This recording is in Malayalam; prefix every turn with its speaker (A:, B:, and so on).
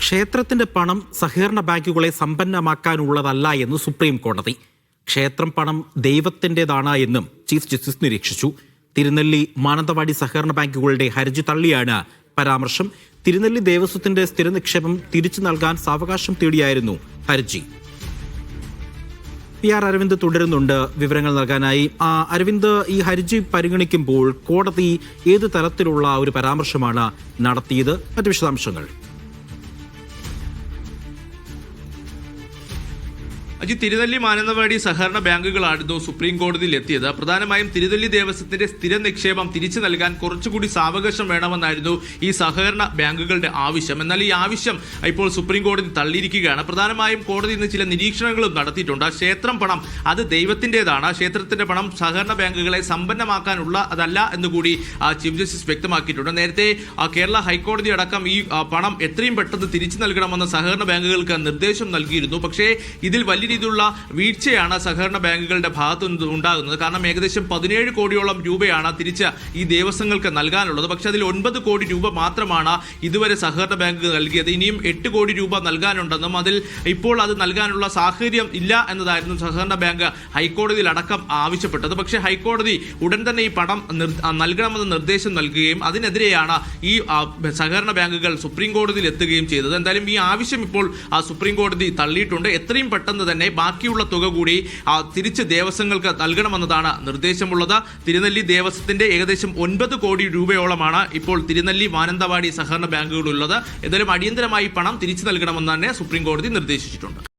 A: ക്ഷേത്രത്തിന്റെ പണം സഹകരണ ബാങ്കുകളെ സമ്പന്നമാക്കാനുള്ളതല്ല എന്ന് സുപ്രീം കോടതി. ക്ഷേത്രം പണം ദൈവത്തിന്റെതാണ് എന്നും ചീഫ് ജസ്റ്റിസ് നിരീക്ഷിച്ചു. തിരുനെല്ലി മാനന്തവാടി സഹകരണ ബാങ്കുകളുടെ ഹർജി തള്ളിയാണ് പരാമർശം. തിരുനെല്ലി ദേവസ്വത്തിന്റെ സ്ഥിര നിക്ഷേപം തിരിച്ചു നൽകാൻ സാവകാശം തേടിയായിരുന്നു ഹർജി പി ആർ അരവിന്ദ് തുടരുന്നുണ്ട് വിവരങ്ങൾ നൽകാനായി. ആ, അരവിന്ദ് ഈ ഹർജി പരിഗണിക്കുമ്പോൾ കോടതി ഏത് തരത്തിലുള്ള ഒരു പരാമർശമാണ് നടത്തിയത്? മറ്റു വിശദാംശങ്ങൾ.
B: അജി തിരുനെല്ലി മാനന്തവാടി സഹകരണ ബാങ്കുകളായിരുന്നു സുപ്രീം കോടതിയിൽ എത്തിയത്. പ്രധാനമായും തിരുനെല്ലി ദേവസ്വത്തിന്റെ സ്ഥിര നിക്ഷേപം തിരിച്ചു നൽകാൻ കുറച്ചുകൂടി സാവകാശം വേണമെന്നായിരുന്നു ഈ സഹകരണ ബാങ്കുകളുടെ ആവശ്യം. എന്നാൽ ഈ ആവശ്യം ഇപ്പോൾ സുപ്രീം കോടതി തള്ളിയിരിക്കുകയാണ്. പ്രധാനമായും കോടതി ഇന്ന് ചില നിരീക്ഷണങ്ങളും നടത്തിയിട്ടുണ്ട്. ക്ഷേത്രം പണം അത് ദൈവത്തിന്റെതാണ്. ക്ഷേത്രത്തിന്റെ പണം സഹകരണ ബാങ്കുകളെ സമ്പന്നമാക്കാനുള്ള അതല്ല എന്നുകൂടി ചീഫ് ജസ്റ്റിസ് വ്യക്തമാക്കിയിട്ടുണ്ട്. നേരത്തെ കേരള ഹൈക്കോടതി അടക്കം ഈ പണം എത്രയും പെട്ടെന്ന് തിരിച്ചു നൽകണമെന്ന് സഹകരണ ബാങ്കുകൾക്ക് നിർദ്ദേശം നൽകിയിരുന്നു. പക്ഷേ ഇതിൽ വലിയ രീതിയിലുള്ള വീഴ്ചയാണ് സഹകരണ ബാങ്കുകളുടെ ഭാഗത്തു നിന്ന് ഉണ്ടാകുന്നത്. കാരണം ഏകദേശം പതിനേഴ് കോടിയോളം രൂപയാണ് തിരിച്ച് ഈ ദേവസ്വങ്ങൾക്ക് നൽകാനുള്ളത്. പക്ഷേ അതിൽ ഒൻപത് കോടി രൂപ മാത്രമാണ് ഇതുവരെ സഹകരണ ബാങ്ക് നൽകിയത്. ഇനിയും എട്ട് കോടി രൂപ നൽകാനുണ്ടെന്നും അതിൽ ഇപ്പോൾ അത് നൽകാനുള്ള സാഹചര്യം ഇല്ല എന്നതായിരുന്നു സഹകരണ ബാങ്ക് ഹൈക്കോടതിയിൽ അടക്കം ആവശ്യപ്പെട്ടത്. പക്ഷേ ഹൈക്കോടതി ഉടൻ തന്നെ ഈ പണം നൽകണമെന്ന് നിർദ്ദേശം നൽകുകയും അതിനെതിരെയാണ് ഈ സഹകരണ ബാങ്കുകൾ സുപ്രീം കോടതിയിൽ എത്തുകയും ചെയ്തത്. എന്തായാലും ഈ ആവശ്യം ഇപ്പോൾ സുപ്രീം കോടതി തള്ളിയിട്ടുണ്ട്. എത്രയും പെട്ടെന്ന് തന്നെ ബാക്കിയുള്ള തുക കൂടി തിരിച്ച് ദേവസ്വങ്ങൾക്ക് നൽകണമെന്നതാണ് നിർദ്ദേശമുള്ളത്. തിരുനെല്ലി ദേവസ്വത്തിന്റെ ഏകദേശം ഒൻപത് കോടി രൂപയോളമാണ് ഇപ്പോൾ തിരുനെല്ലി മാനന്തവാടി സഹകരണ ബാങ്കുകളുള്ളത് എന്തായാലും അടിയന്തരമായി പണം തിരിച്ചു നൽകണമെന്ന് തന്നെ സുപ്രീം കോടതി നിർദ്ദേശിച്ചിട്ടുണ്ട്.